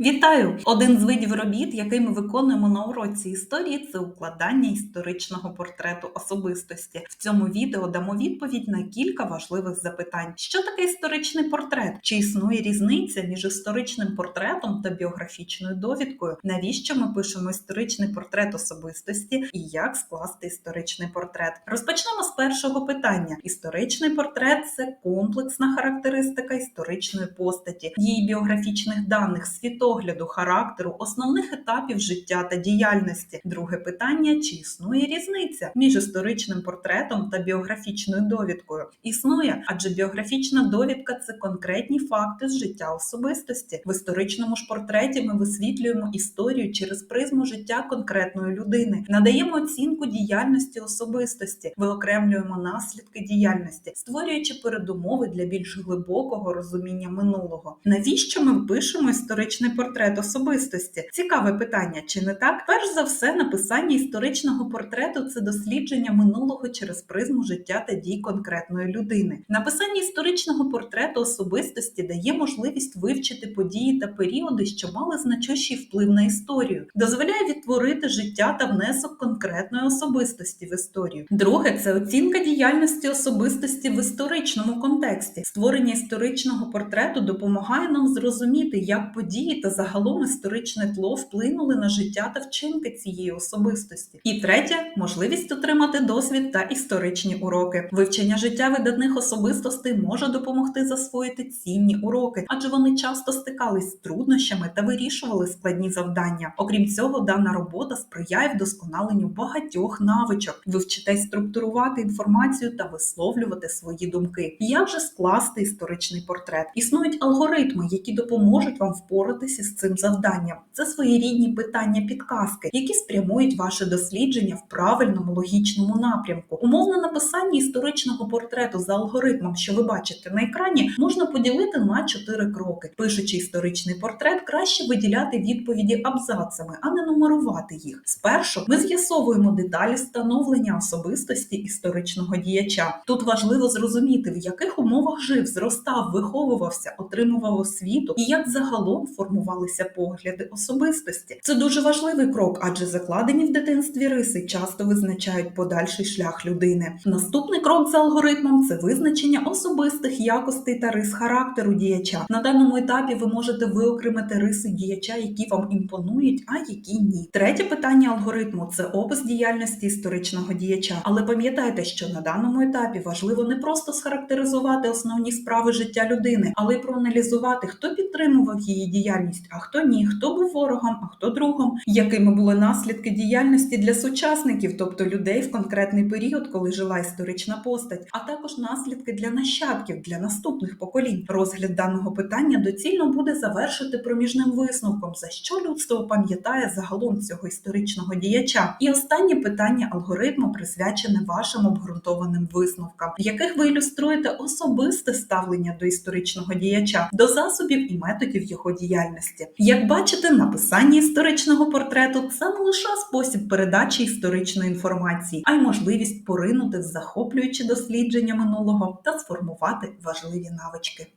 Вітаю! Один з видів робіт, який ми виконуємо на уроці історії, це укладання історичного портрету особистості. В цьому відео дамо відповідь на кілька важливих запитань: що таке історичний портрет? Чи існує різниця між історичним портретом та біографічною довідкою? Навіщо ми пишемо історичний портрет особистості і як скласти історичний портрет? Розпочнемо з першого питання: історичний портрет це комплексна характеристика історичної постаті, її біографічних даних, світогляду, характеру, основних етапів життя та діяльності. Друге питання: чи існує різниця між історичним портретом та біографічною довідкою? Існує, адже біографічна довідка це конкретні факти з життя особистості. В історичному ж портреті ми висвітлюємо історію через призму життя конкретної людини, надаємо оцінку діяльності особистості, виокремлюємо наслідки діяльності, створюючи передумови для більш глибокого розуміння минулого. Навіщо ми пишемо історичний портрет особистості? Цікаве питання, чи не так? Перш за все, написання історичного портрету це дослідження минулого через призму життя та дій конкретної людини. Написання історичного портрету особистості дає можливість вивчити події та періоди, що мали значущий вплив на історію, дозволяє відтворити життя та внесок конкретної особистості в історію. Друге це оцінка діяльності особистості в історичному контексті. Створення історичного портрету допомагає нам зрозуміти, як події та загалом історичне тло вплинули на життя та вчинки цієї особистості. І третє можливість отримати досвід та історичні уроки. Вивчення життя видатних особистостей може допомогти засвоїти цінні уроки, адже вони часто стикались з труднощами та вирішували складні завдання. Окрім цього, дана робота сприяє вдосконаленню багатьох навичок. Ви вчитесь структурувати інформацію та висловлювати свої думки. Як же скласти історичний портрет? Існують алгоритми, які допоможуть вам впоратися з цим завданням. Це своєрідні питання підказки, які спрямують ваше дослідження в правильному логічному напрямку. Умовне написання історичного портрету за алгоритмом, що ви бачите на екрані, можна поділити на чотири кроки. Пишучи історичний портрет, краще виділяти відповіді абзацами, а не нумерувати їх. Спершу ми з'ясовуємо деталі становлення особистості історичного діяча. Тут важливо зрозуміти, в яких умовах жив, зростав, виховувався, отримував освіту і як загалом формувалися погляди особистості. Це дуже важливий крок, адже закладені в дитинстві риси часто визначають подальший шлях людини. Наступний крок за алгоритмом це визначення особистих якостей та рис характеру діяча. На даному етапі ви можете виокремити риси діяча, які вам імпонують, а які ні. Третє питання алгоритму це опис діяльності історичного діяча. Але пам'ятайте, що на даному етапі важливо не просто схарактеризувати основні справи життя людини, але й проаналізувати, хто підтримував її діяльність, а хто ні, хто був ворогом, а хто другом, якими були наслідки діяльності для сучасників, тобто людей в конкретний період, коли жила історична постать, а також наслідки для нащадків, для наступних поколінь. Розгляд даного питання доцільно буде завершити проміжним висновком, за що людство пам'ятає загалом цього історичного діяча. І останнє питання алгоритму присвячене вашим обґрунтованим висновкам, в яких ви ілюструєте особисте ставлення до історичного діяча, до засобів і методів його діяльності. Як бачите, написання історичного портрету це не лише спосіб передачі історичної інформації, а й можливість поринути в захоплюючі дослідження минулого та сформувати важливі навички.